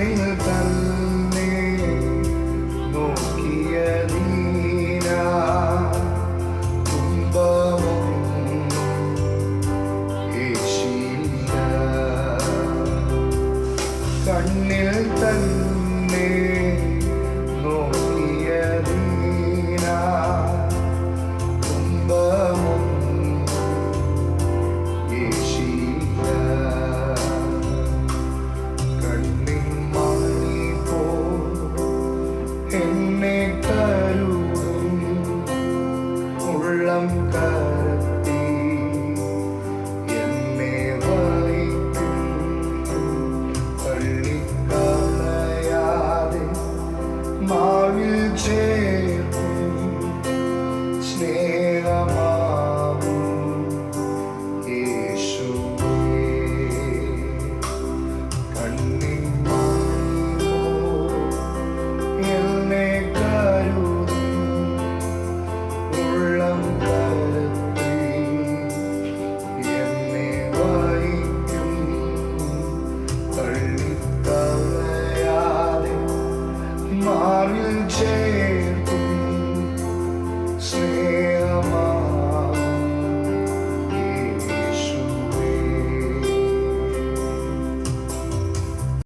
കണ്ണിന് തന്നെ നോക്കിയ നീന. കുംഭമൊന്നും ഏശിയില്ല കണ്ണിൽ തന്നെ Karim mare il cerco se amare